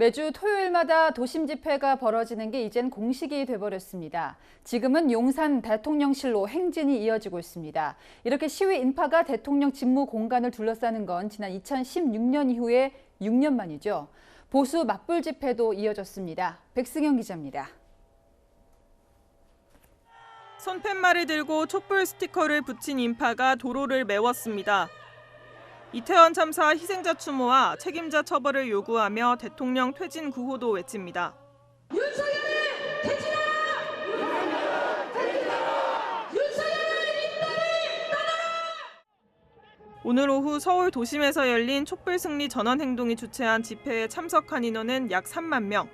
매주 토요일마다 도심 집회가 벌어지는 게 이젠 공식이 돼버렸습니다. 지금은 용산 대통령실로 행진이 이어지고 있습니다. 이렇게 시위 인파가 대통령 직무 공간을 둘러싸는 건 지난 2016년 이후에 6년 만이죠. 보수 맞불 집회도 이어졌습니다. 백승현 기자입니다. 손팻말을 들고 촛불 스티커를 붙인 인파가 도로를 메웠습니다. 이태원 참사 희생자 추모와 책임자 처벌을 요구하며 대통령 퇴진 구호도 외칩니다. 오늘 오후 서울 도심에서 열린 촛불 승리 전원 행동이 주최한 집회에 참석한 인원은 약 3만 명.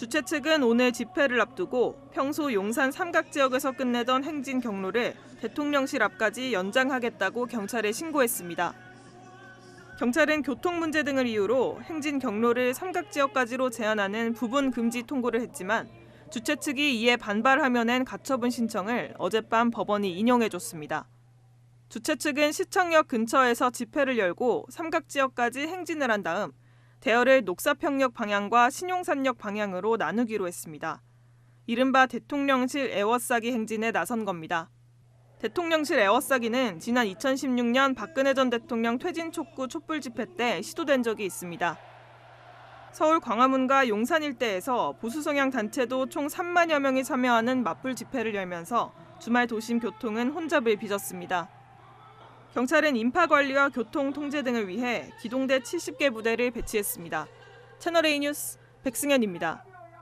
주최 측은 오늘 집회를 앞두고 평소 용산 삼각 지역에서 끝내던 행진 경로를 대통령실 앞까지 연장하겠다고 경찰에 신고했습니다. 경찰은 교통 문제 등을 이유로 행진 경로를 삼각 지역까지로 제한하는 부분 금지 통고를 했지만 주최 측이 이에 반발하며 낸 가처분 신청을 어젯밤 법원이 인용해줬습니다. 주최 측은 시청역 근처에서 집회를 열고 삼각 지역까지 행진을 한 다음 대열을 녹사평역 방향과 신용산역 방향으로 나누기로 했습니다. 이른바 대통령실 애워싸기 행진에 나선 겁니다. 대통령실 애워싸기는 지난 2016년 박근혜 전 대통령 퇴진 촉구 촛불 집회 때 시도된 적이 있습니다. 서울 광화문과 용산 일대에서 보수 성향 단체도 총 3만여 명이 참여하는 맞불 집회를 열면서 주말 도심 교통은 혼잡을 빚었습니다. 경찰은 인파 관리와 교통 통제 등을 위해 기동대 70개 부대를 배치했습니다. 채널A 뉴스 백승현입니다.